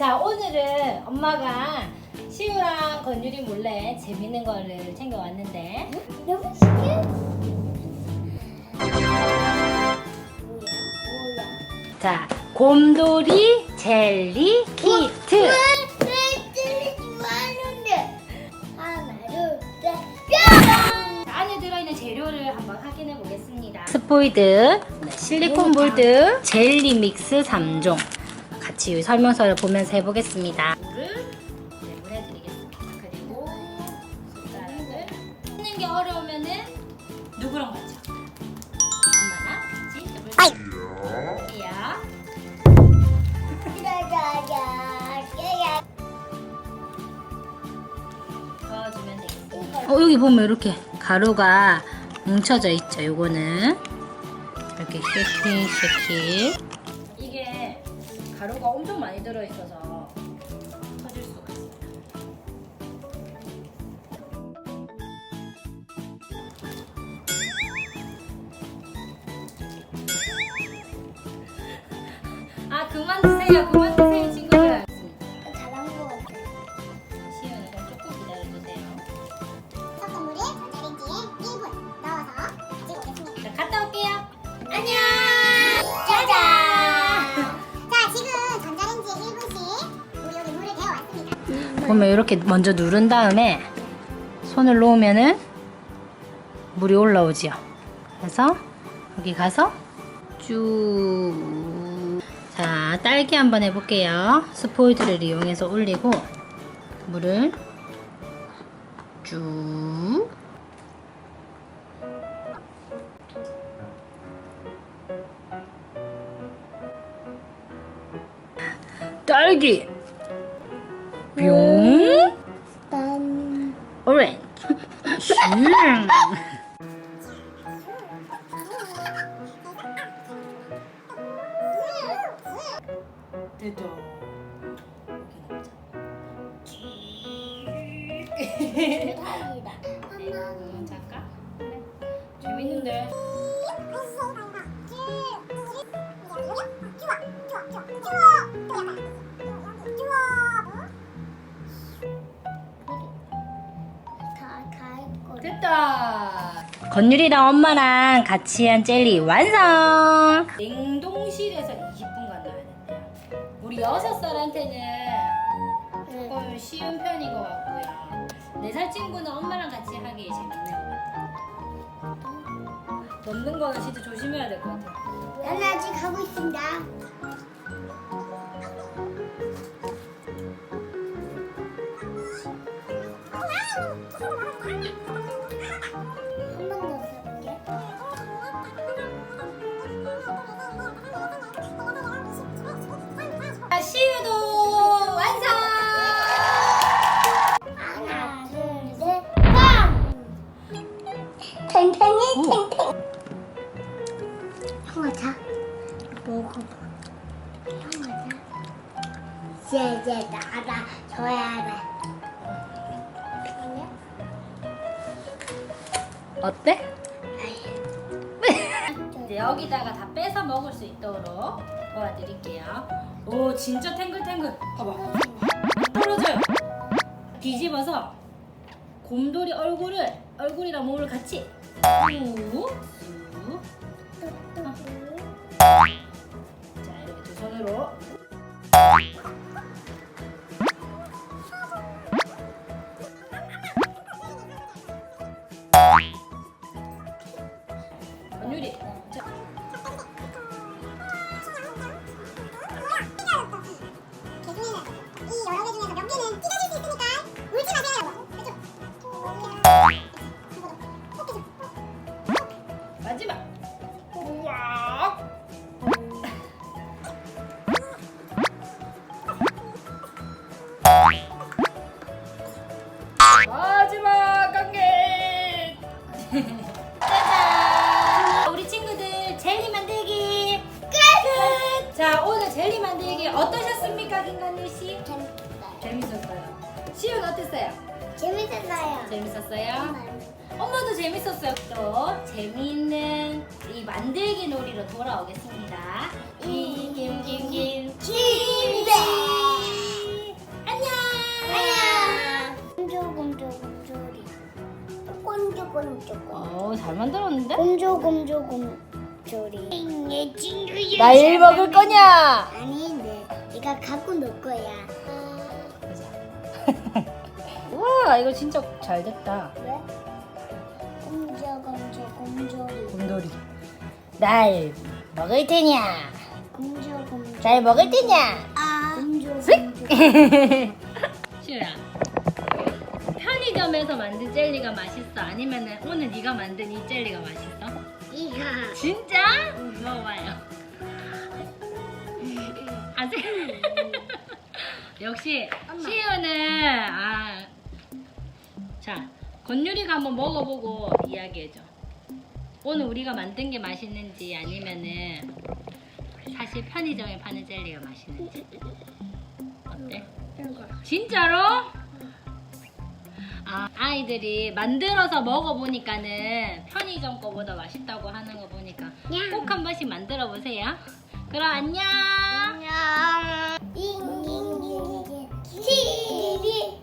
자, 오늘은 엄마가 시우랑 건율이 몰래 재밌는 거를 챙겨왔는데 너무 신기해. 자, 곰돌이 젤리 키트 왜 찔리 좋아하는데? 하나, 둘, 셋, 뿅! 자, 안에 들어있는 재료를 한번 확인해 보겠습니다. 스포이드, 네, 실리콘 볼드, 젤리 믹스 3종 같이 설명서를 보면서 해보겠습니다. 물을 내보내드리겠습니다. 그리고 숟가락을 씻는 게 어려우면은 누구랑 같이? 엄마랑 같이 해볼게요. 되겠습니다. 어, 여기 보면 이렇게 가루가 뭉쳐져 있죠. 요거는 이렇게 쉐킷 쉐킷. 가루가 엄청 많이 들어 있어서 터질 수가 있어요. 아 그만 드세요. 그만 보면 이렇게 먼저 누른 다음에 손을 놓으면은 물이 올라오지요. 그래서 여기 가서 쭉. 자, 딸기 한번 해볼게요. 스포이드를 이용해서 올리고 물을 쭉. 딸기. 뿅. 딴. 오렌지. 음. 음, 잠깐. 그래. 재밌는데. 됐다. 건율이랑 엄마랑 같이 한 젤리 완성. 냉동실에서 20분간 놔야 된대요. 우리 6살한테는 조금 쉬운 편인 것 같고요. 4살 친구는 엄마랑 같이 하기 재밌는 것 같아요. 넘는 거는 진짜 조심해야 될 것 같아요. 나는 아직 하고 있습니다. 이제 이제 나가 줘야 돼. 어때? 이제 여기다가 다 빼서 먹을 수 있도록 도와드릴게요. 오, 진짜 탱글탱글. 봐봐. 떨어져요. 뒤집어서 곰돌이 얼굴을 얼굴이랑 몸을 같이 쭉, 자 오늘 젤리 만들기 어떠셨습니까 김관일 씨? 재밌었어요. 시윤 어땠어요? 재밌었어요. 재밌었어요? 엄마도 재밌었어요. 또 재미있는 이 만들기 놀이로 돌아오겠습니다. 음. 김김김 김대. 안녕. 안녕. 꼼조꼼조꼼조리. 꼼조꼼조꼼. 어잘 만들었는데? 꼼조꼼조꼼. 곰조리. 내 친구야. 날 먹을 거냐? 아닌데. 내가 갖고 놀 거야. 우와, 이거 진짜 잘 됐다. 왜? 곰조 곰조 곰조리. 곰돌이. 날 먹을 테냐? 곰조 곰조. 날 먹을 테냐? 아. 쓱! 곰조. 슈야. 편의점에서 만든 젤리가 맛있어? 아니면은 오늘 네가 만든 이 젤리가 맛있어? 이가. 진짜? 먹어봐요. 아직 역시 엄마. 시우는 아. 자, 건유리가 한번 먹어보고 이야기해줘. 오늘 우리가 만든 게 맛있는지 아니면은 사실 편의점에 파는 젤리가 맛있는지 어때? 이거. 진짜로? 아, 아이들이 만들어서 먹어보니까는 편의점 거보다 맛있다고 하는 거 보니까 꼭 한 번씩 만들어 보세요. 그럼 안녕. 안녕. 잉잉잉. TV.